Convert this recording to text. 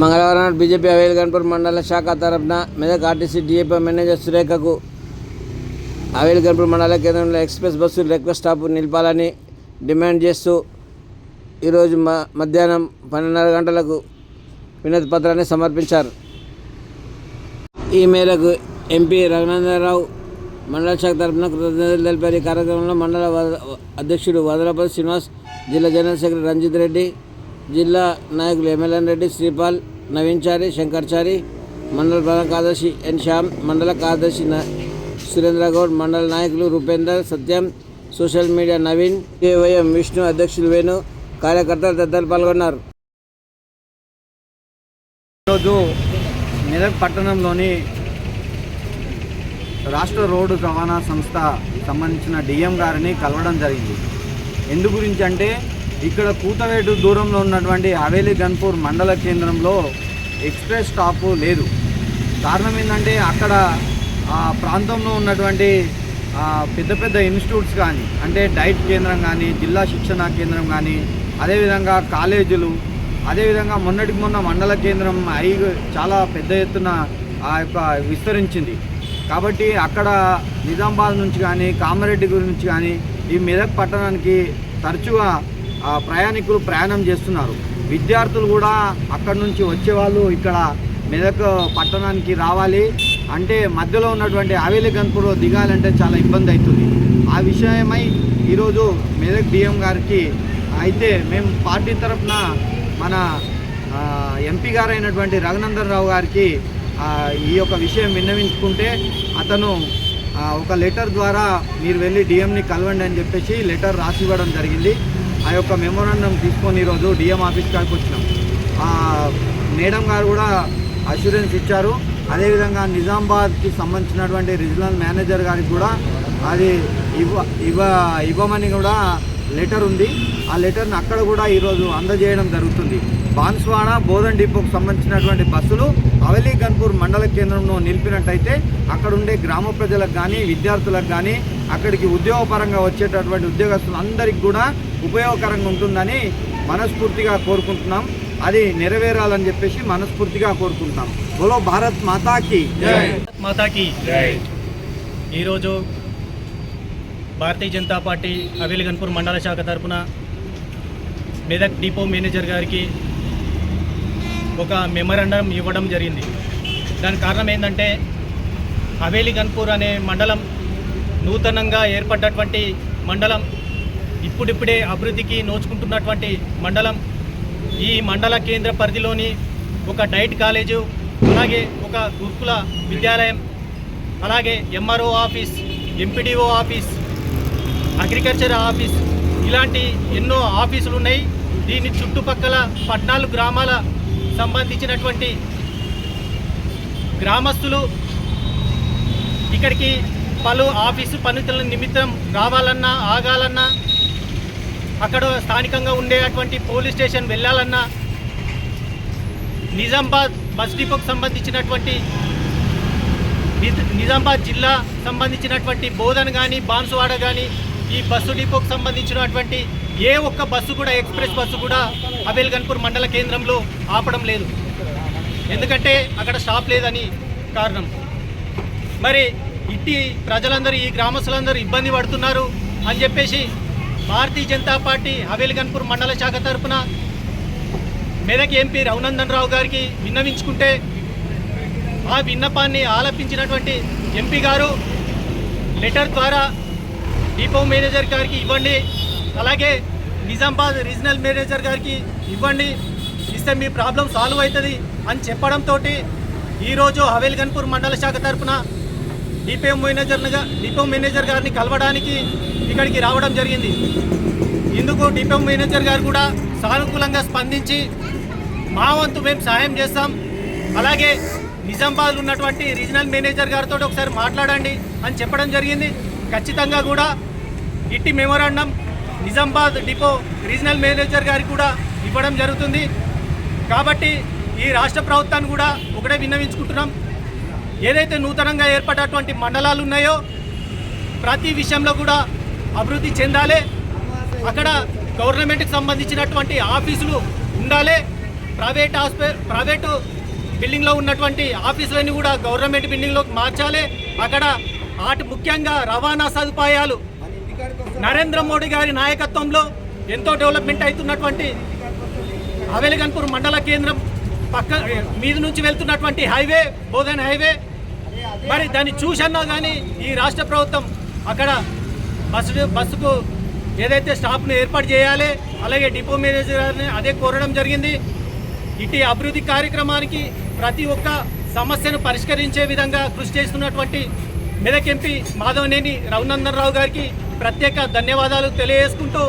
మంగళవారం నాడు బీజేపీ అవేలగన్పూర్ మండల శాఖ తరఫున మెదక్ ఆర్టీసీ డిఏపీ మేనేజర్ సురేఖకు అవేలగన్పూర్ మండల కేంద్రంలో ఎక్స్ప్రెస్ బస్సు రిక్వెస్ట్ స్టాప్ నిలపాలని డిమాండ్ చేస్తూ ఈరోజు మ మధ్యాహ్నం పన్నెండున్నర గంటలకు వినతి పత్రాన్ని సమర్పించారు. ఈ మేరకు ఎంపీ రఘునందనరావు మండల శాఖ తరఫున కృతజ్ఞతలు తెలిపారు. ఈ కార్యక్రమంలో మండల వద- అధ్యక్షుడు వదలపతి శ్రీనివాస్ జిల్లా జనరల్ సెక్రటరీ రంజిత్ రెడ్డి జిల్లా నాయకులు ఎమ్మెల్యన్ రెడ్డి శ్రీపాల్ నవీన్చారి శంకర్చారి మండల ప్రధాన కార్యదర్శి ఎన్ శ్యామ్ మండల కార్యదర్శి న- సురేంద్ర గౌడ్ మండల నాయకులు Rupender Satyam social media Naveen KYM Vishnu అధ్యక్షులు వేణు కార్యకర్తలు తదితరులు పాల్గొన్నారు. ఈరోజు మెదక్ పట్టణంలోని రాష్ట్ర రోడ్డు రవాణా సంస్థ సంబంధించిన డిఎం గారిని కలవడం జరిగింది. ఎందు గురించి అంటే ఇక్కడ కూతవేటు దూరంలో ఉన్నటువంటి హవేలీ గన్పూర్ మండల కేంద్రంలో ఎక్స్ప్రెస్ స్టాప్ లేదు. కారణం ఏంటంటే అక్కడ ఆ ప్రాంతంలో ఉన్నటువంటి పెద్ద పెద్ద ఇన్స్టిట్యూట్స్ కానీ అంటే డైట్ కేంద్రం కానీ జిల్లా శిక్షణ కేంద్రం కానీ అదేవిధంగా కాలేజీలు అదేవిధంగా మొన్నటికి మొన్న మండల కేంద్రం అయి చాలా పెద్ద ఎత్తున ఆ యొక్క విస్తరించింది. కాబట్టి అక్కడ నిజామాబాద్ నుంచి కానీ కామారెడ్డి గురించి కానీ ఈ మెదక్ పట్టణానికి తరచుగా ప్రయాణికులు ప్రయాణం చేస్తున్నారు. విద్యార్థులు కూడా అక్కడి నుంచి వచ్చేవాళ్ళు ఇక్కడ మెదక్ పట్టణానికి రావాలి. అంటే మధ్యలో ఉన్నటువంటి హవేలీ గన్పూర్లో దిగాలంటే చాలా ఇబ్బంది అవుతుంది. ఆ విషయమై ఈరోజు మెదక్ డిఎం గారికి అయితే మేము పార్టీ తరఫున మన ఎంపీ గారైనటువంటి రఘునందన్ రావు గారికి ఈ యొక్క విషయం విన్నవించుకుంటే అతను ఒక లెటర్ ద్వారా మీరు వెళ్ళి డిఎంని కలవండి అని చెప్పేసి లెటర్ రాసి ఇవ్వడం జరిగింది. ఆ యొక్క మెమోరాండం తీసుకొని ఈరోజు డిఎం ఆఫీస్ కాడికి వచ్చినాం. ఆ, మేడం గారు కూడా అష్యూరెన్స్ ఇచ్చారు. అదేవిధంగా నిజామాబాద్కి సంబంధించినటువంటి రీజనల్ మేనేజర్ గారికి కూడా అది ఇవ్వ ఇవ్వ ఇవ్వమని కూడా లెటర్ ఉంది. ఆ లెటర్ని అక్కడ కూడా ఈరోజు అందజేయడం జరుగుతుంది. బాన్స్వాడ బోధన్ డిపోకు సంబంధించినటువంటి బస్సులు అవలీ గన్పూర్ మండల కేంద్రంలో నిలిపినట్టయితే అక్కడ ఉండే గ్రామ ప్రజలకు కానీ విద్యార్థులకు కానీ అక్కడికి ఉద్యోగపరంగా వచ్చేటటువంటి ఉద్యోగస్తులందరికీ కూడా ఉపయోగకరంగా ఉంటుందని మనస్ఫూర్తిగా కోరుకుంటున్నాం. అది నెరవేరాలని చెప్పేసి మనస్ఫూర్తిగా కోరుకుంటున్నాం. బోలో భారత్ మాతాకి మాతాకి ఈరోజు భారతీయ జనతా పార్టీ అవిలిగన్పూర్ మండల శాఖ తరఫున మెదక్ డిపో మేనేజర్ గారికి ఒక మెమరాండం ఇవ్వడం జరిగింది. దానికి కారణం ఏంటంటే హవేలి గన్పూర్ అనే మండలం నూతనంగా ఏర్పడ్డటువంటి మండలం ఇప్పుడిప్పుడే అభివృద్ధికి నోచుకుంటున్నటువంటి మండలం ఈ మండల కేంద్ర పరిధిలోని ఒక డైట్ కాలేజు అలాగే ఒక గురుకుల విద్యాలయం అలాగే MRO office MPDO office agriculture office ఇలాంటి ఎన్నో ఆఫీసులు ఉన్నాయి దీని చుట్టుపక్కల పద్నాలుగు గ్రామాల సంబంధించినటువంటి గ్రామస్తులు ఇక్కడికి పలు ఆఫీసు పనుల నిమిత్తం రావాలన్నా ఆగాలన్నా అక్కడ స్థానికంగా ఉండేటువంటి పోలీస్ స్టేషన్ వెళ్ళాలన్నా నిజామాబాద్ బస్ డిపోకు సంబంధించినటువంటి నిజామాబాద్ జిల్లా సంబంధించినటువంటి బోధన్ కానీ బాన్సువాడ కానీ ఈ బస్సు డిపోకు సంబంధించినటువంటి ఏ ఒక్క బస్సు కూడా ఎక్స్ప్రెస్ బస్సు కూడా అబేల్గన్పూర్ మండల కేంద్రంలో ఆపడం లేదు. ఎందుకంటే అక్కడ స్టాప్ లేదని కారణం. మరి ఇట్టి ప్రజలందరూ ఈ గ్రామస్తులందరూ ఇబ్బంది పడుతున్నారు అని చెప్పేసి భారతీయ జనతా పార్టీ హవేలిగన్పూర్ మండల శాఖ తరఫున మెదక్ ఎంపీ రఘునందన్ రావు గారికి విన్నవించుకుంటే ఆ విన్నపాన్ని ఆలపించినటువంటి ఎంపీ గారు లెటర్ ద్వారా డిపో మేనేజర్ గారికి ఇవ్వండి అలాగే నిజామాబాద్ రీజనల్ మేనేజర్ గారికి ఇవ్వండి ఇస్తే మీ ప్రాబ్లం సాల్వ్ అవుతుంది అని చెప్పడంతో ఈరోజు హవేలిగన్పూర్ మండల శాఖ తరఫున డిపో మేనేజర్గా డిపో మేనేజర్ గారిని కలవడానికి ఇక్కడికి రావడం జరిగింది. ఇందుకు డిపో మేనేజర్ గారు కూడా సానుకూలంగా స్పందించి మా వంతు మేము సహాయం చేస్తాం. అలాగే నిజామాబాద్ ఉన్నటువంటి రీజనల్ మేనేజర్ గారితో ఒకసారి మాట్లాడండి అని చెప్పడం జరిగింది. ఖచ్చితంగా కూడా ఇట్టి memorandum Nizamabad depot regional manager గారికి కూడా ఇవ్వడం జరుగుతుంది. కాబట్టి ఈ రాష్ట్ర ప్రభుత్వాన్ని కూడా ఒకటే విన్నవించుకుంటున్నాం. ఏదైతే నూతనంగా ఏర్పడేటువంటి మండలాలు ఉన్నాయో ప్రతి విషయంలో కూడా అభివృద్ధి చెందాలి. అక్కడ గవర్నమెంట్కి సంబంధించినటువంటి ఆఫీసులు ఉండాలి. ప్రైవేట్ హాస్పి ప్రైవేటు బిల్డింగ్లో ఉన్నటువంటి ఆఫీసులన్నీ కూడా గవర్నమెంట్ బిల్డింగ్లోకి మార్చాలి. అక్కడ ఆటి ముఖ్యంగా రవాణా సదుపాయాలు నరేంద్ర మోడీ గారి నాయకత్వంలో ఎంతో డెవలప్మెంట్ అవుతున్నటువంటి హవేలిగన్పూర్ మండల కేంద్రం పక్క మీద నుంచి వెళ్తున్నటువంటి హైవే బోధన్ హైవే మరి దాన్ని చూసన్నా కానీ ఈ రాష్ట్ర ప్రభుత్వం అక్కడ బస్సు బస్సుకు ఏదైతే స్టాప్ను ఏర్పాటు చేయాలి అలాగే డిపో మేనేజర్ గారిని అదే కోరడం జరిగింది. ఇటు అభివృద్ధి కార్యక్రమానికి ప్రతి ఒక్క సమస్యను పరిష్కరించే విధంగా కృషి చేస్తున్నటువంటి మెదక్ ఎంపీ మాధవనేని రఘునందన్ రావు గారికి ప్రత్యేక ధన్యవాదాలు తెలియజేసుకుంటూ